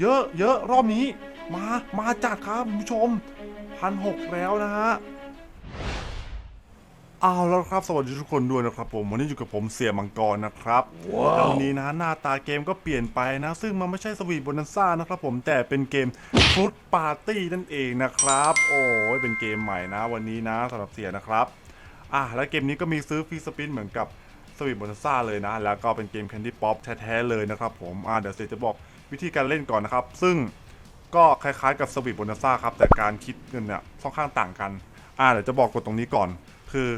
เยอะเยอะรอบนี้ มามาจัดครับคุณผู้ชมพันหกแล้วนะฮะเอาแล้วครับสวัสดีทุกคนด้วยนะครับผมวันนี้อยู่กับผมเสียมังกรนะครับแล้ววันนี้นะหน้าตาเกมก็เปลี่ยนไปนะ ซึ่งมันไม่ใช่สวีทโบนันซ่านะครับผมแต่เป็นเกมฟุตปาร์ตี้นั่นเองนะครับ โอ้ยเป็นเกมใหม่นะ วันนี้นะสำหรับเสียนะครับอะแล้วเกมนี้ก็มีซื้อฟรีสปินเหมือนกับสวีทบนซ่าเลยนะ แล้วก็เป็นเกมแคนดี้ป๊อปแท้ๆเลยนะครับผมอะเดี๋ยวเซจะบอก วิธีการเล่นก่อนนะครับ ซึ่งก็คล้ายๆกับสวีทบนัสซ่าครับ แต่การคิดเงินเนี่ยค่อนข้างต่างกัน อะเดี๋ยวจะบอกกฎตรงนี้ก่อน คือ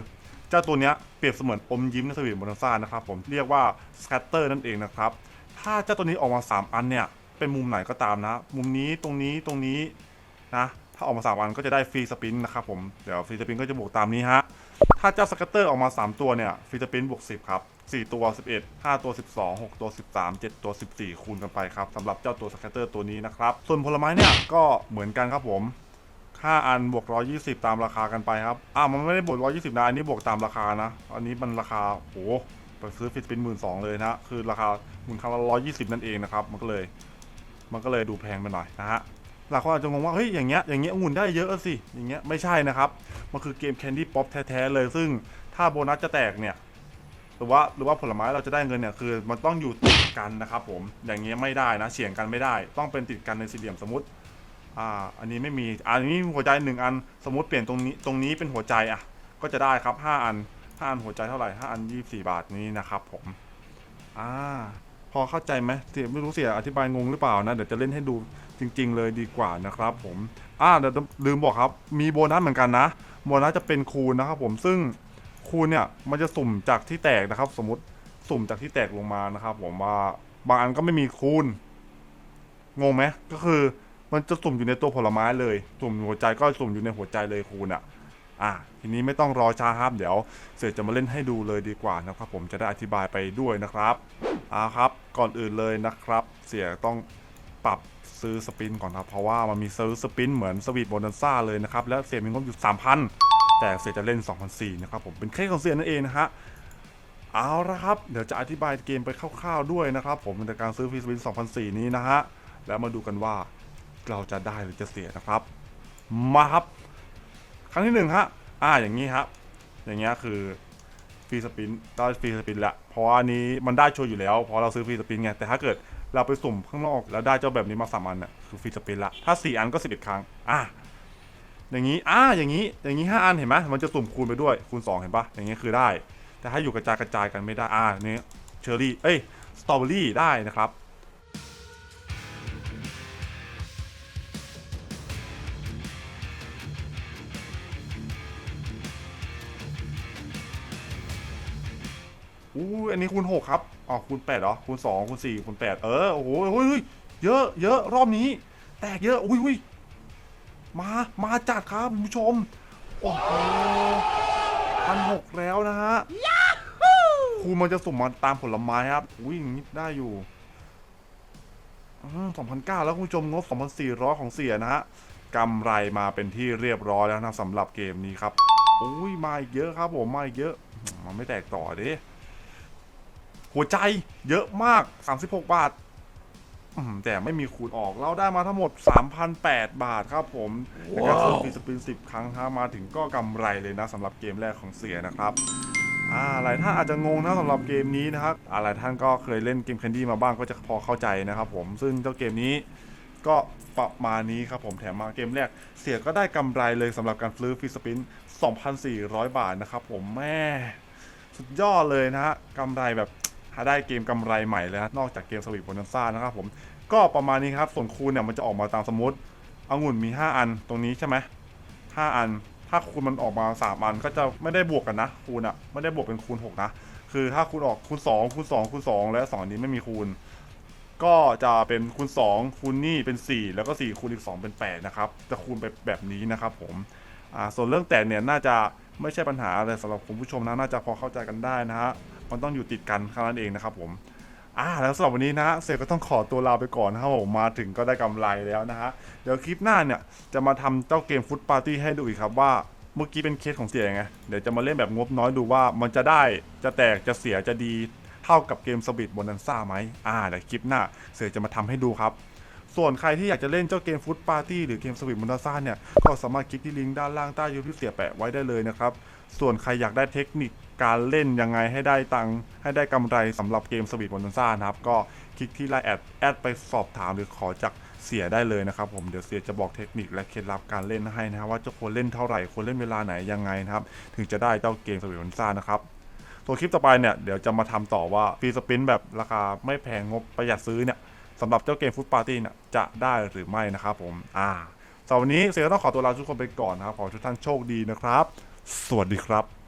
เจ้าตัวเนี้ยเปรียบเสมือนอมยิ้มในสวีทบนัสซ่านะครับผมเรียกว่าสแคตเตอร์นั่นเองนะครับ ถ้าเจ้าตัวนี้ออกมา 3 อันเนี่ย เป็นมุมไหนก็ตามนะ มุมนี้ตรงนี้ตรงนี้นะ ถ้าออกมา3อันก็จะได้ฟรีสปินนะครับผม เดี๋ยวฟรีสปินก็จะบวกตามนี้ฮะ ถ้าเจ้าสกัตเตอร์ออกมา 3 ตัวเนี่ยฟิลิปปินบวก10 ครับ 4 ตัว 11 5 ตัว 12 6 ตัว 13 7 ตัว 14 คูณกันไปครับสำหรับเจ้าตัวสกัตเตอร์ตัวนี้นะครับ ส่วนผลไม้เนี่ยก็เหมือนกันครับผม5อันบวก 120 ตามราคากันไปครับ อ่ามันไม่ได้บวก 120 นะ อันนี้บวกตามราคานะ อันนี้มันราคา โหไปซื้อฟิลิปปินหมื่นสองเลยนะ คือราคามูลค่าละ120 นั่นเองนะครับ มันก็เลย มันก็เลยดูแพงไปหน่อยนะฮะ หลายคนอาจจะงงว่าเฮ้ยอย่างเงี้ยอย่างเงี้ยองุ่นได้เยอะสิอย่างเงี้ยไม่ใช่นะครับมันคือเกมแคนดี้ป๊อปแท้ๆเลย ซึ่งถ้าโบนัสจะแตกเนี่ยหรือว่าหรือว่าผลไม้เราจะได้เงินเนี่ยคือมันต้องอยู่ติดกันนะครับผมอย่างเงี้ยไม่ได้นะเฉียงกันไม่ได้ ต้องเป็นติดกันในสี่เหลี่ยมสมมติอ่าอันนี้ไม่มีอันนี้หัวใจหนึ่งอันสมมติเปลี่ยนตรงนี้ตรงนี้เป็นหัวใจอะก็จะได้ครับห้าอันห้าอันหัวใจเท่าไหร่ห้าอันยี่สี่บาทนี้นะครับผม อ่า พอเข้าใจไหมเสียไม่รู้เสียอธิบายงงหรือเปล่านะ เดี๋ยวจะเล่นให้ดูจริง ๆ เลยดีกว่านะครับผมอ่าเดี๋ยวลืมบอกครับ มีโบนัสเหมือนกันนะ โบนัสจะเป็นคูณนะครับผมซึ่งคูณเนี่ยมันจะสุ่มจากที่แตกนะครับ สมมติสุ่มจากที่แตกลงมานะครับ ผมว่าบางอันก็ไม่มีคูณงงไหมก็คือมันจะสุ่มอยู่ในตัวผลไม้เลย สุ่มหัวใจก็สุ่มอยู่ในหัวใจเลยคูณอะ อะทีนี้ไม่ต้องรอช้าครับเดี๋ยวเสร็จจะมาเล่นให้ดูเลยดีกว่านะครับ ผมจะได้อธิบายไปด้วยนะครับอ่าครับก่อนอื่นเลยนะครับ เสียต้องปรับซื้อสปินก่อนครับ เพราะว่ามันมีซื้อสปินเหมือนสวีทโบนันซ่าเลยนะครับ แล้วเสียมีงบอยู่ 3,000 แต่เสียจะเล่น 2,004นะครับผมเป็นเคสของเสียนั่นเองนะฮะเอาละครับ เดี๋ยวจะอธิบายเกมไปคร่าวๆด้วยนะครับ ผมในการซื้อฟรีสปิน2,004 นี้นะฮะแล้วมาดูกันว่าเราจะได้หรือจะเสียนะครับ มาครับ ครั้งที่หนึ่งฮะอ่าอย่างนี้ครับอย่างเงี้ยคือฟรีสปินได้ฟรีสปินละเพราะว่าอันนี้มันได้ชัวร์อยู่แล้วเพราะเราซื้อฟรีสปินไงแต่ถ้าเกิดเราไปสุ่มข้างนอกแล้วได้เจ้าแบบนี้มาสามอันเนี่ยคือฟรีสปินละถ้าสี่อันก็สิบเอ็ดครั้งอ่าอย่างนี้อ่าอย่างนี้อย่างนี้ห้าอันเห็นไหมมันจะสุ่มคูณไปด้วยคูณสองเห็นปะอย่างเงี้ยคือได้ แต่ถ้าอยู่กระจายกระจายกันไม่ได้อ่าเนี่เชอร์รี่เอ้ยสตรอเบอรี่ได้นะครับ อู้ยอันนี้คูณหกครับอ๋อคูณแปดเหรอคูณสองคูณสี่คูณแปดเออโอ้โหเฮ้ยเฮ้ยเยอะเยอะรอบนี้ แตกเยอะอุ้ยอุ้ยมา มาจัดครับคุณผู้ชม โอ้โหพันหกแล้วนะฮะคูณมันจะสุ่มมาตามผลไม้ครับ อุ้ยอย่างนี้ได้อยู่สองพันเก้าแล้วคุณผู้ชมงบสองพันสี่ร้อยของเสียนะฮะกำไรมาเป็นที่เรียบร้อยแล้วนะสำหรับเกมนี้ครับ อุ้ยมาอีกเยอะครับผมมาอีกเยอะ มันไม่แตกต่อเด้ หัวใจเยอะมาก 36 บาทอืมแต่ไม่มีคูณออกเราได้มาทั้งหมด 3,008 บาทครับผมแล้วก็ซื้อฟรีสปิน 10 ครั้งถ้ามาถึงก็กำไรเลยนะสำหรับเกมแรกของเสียนะครับอ่าหลายท่านอาจจะงงนะสำหรับเกมนี้นะครับอ่าหลายท่านก็เคยเล่นเกมแคนดี้มาบ้างก็จะพอเข้าใจนะครับผมซึ่งเจ้าเกมนี้ก็ประมาณนี้ครับผมแถมมาเกมแรก เสียก็ได้กำไรเลยสำหรับการซื้อฟรีสปิน 2,400 บาทนะครับผมแม่สุดยอดเลยนะฮะกำไรแบบหา ได้เกมกำไรใหม่เลยนะนอกจากเกมสวีทโบนันซ่านะครับผมก็ประมาณนี้ครับส่วนคูณเนี่ยมันจะออกมาตามสมมติองุ่นมี 5 อันตรงนี้ใช่ไหม5อัน ถ้าคูณมันออกมา 3 อันก็จะไม่ได้บวกกันนะ คูณอะไม่ได้บวกเป็นคูณ 6 นะ คือถ้าคูณออกคูณ 2 คูณ 2 คูณ 2 และ2อันนี้ไม่มีคูณ ก็จะเป็นคูณ 2 คูณนี่เป็น 4 แล้วก็ 4 คูณอีก 2 เป็น 8 นะครับ จะคูณไปแบบนี้นะครับผมอ่าส่วนเรื่องแตกเนี่ยน่าจะไม่ใช่ปัญหาอะไรสำหรับคุณผู้ชมนะน่าจะพอเข้าใจกันได้นะฮะ มันต้องอยู่ติดกันแค่นั้นเองนะครับผมอ่าแล้วสำหรับวันนี้นะฮะเซก็ต้องขอตัวลาไปก่อนนะครับผมมาถึงก็ได้กำไรแล้วนะฮะเดี๋ยวคลิปหน้าเนี่ยจะมาทำเจ้าเกมฟุตปาร์ตี้ให้ดูอีกครับว่าเมื่อกี้เป็นเคสของเสียไงเดี๋ยวจะมาเล่นแบบงบน้อยดูว่ามันจะได้จะแตกจะเสียจะดีเท่ากับเกมสบิดบนนันซ่าไหมอ่าเดี๋ยวคลิปหน้าเสือจะมาทำให้ดูครับ ส่วนใครที่อยากจะเล่นเจ้าเกมฟุตปาร์ตี้หรือเกมสวิตมอนซ่าเนี่ย ก็สามารถคลิกที่ลิงก์ด้านล่างใต้ยูที่เสียแปะไว้ได้เลยนะครับ ส่วนใครอยากได้เทคนิคการเล่นยังไงให้ได้ตังค์ให้ได้กำไรสำหรับเกมสวิตมอนซ่านะครับ ก็คลิกที่ไลน์แอดแอดไปสอบถามหรือขอจากเสียได้เลยนะครับผมเดี๋ยวเสียจะบอกเทคนิคและเคล็ดลับการเล่นให้นะครับว่าจะควรเล่นเท่าไหร่ควรเล่นเวลาไหนยังไงนะครับ ถึงจะได้เจ้าเกมสวิตมอนซ่านะครับส่วนคลิปต่อไปเนี่ยเดี๋ยวจะมาทำต่อว่าฟรีสปินแบบราคาไม่แพงงบประหยัดซื้อเนี่ยสำหรับเจ้าเกมฟุตปาร์ตี้เนี่ยจะได้หรือไม่นะครับผมอ่าสำหรับวันนี้เสียก็ต้องขอตัวลาทุกคนไปก่อนนะครับขอทุกท่านโชคดีนะครับ สวัสดีครับ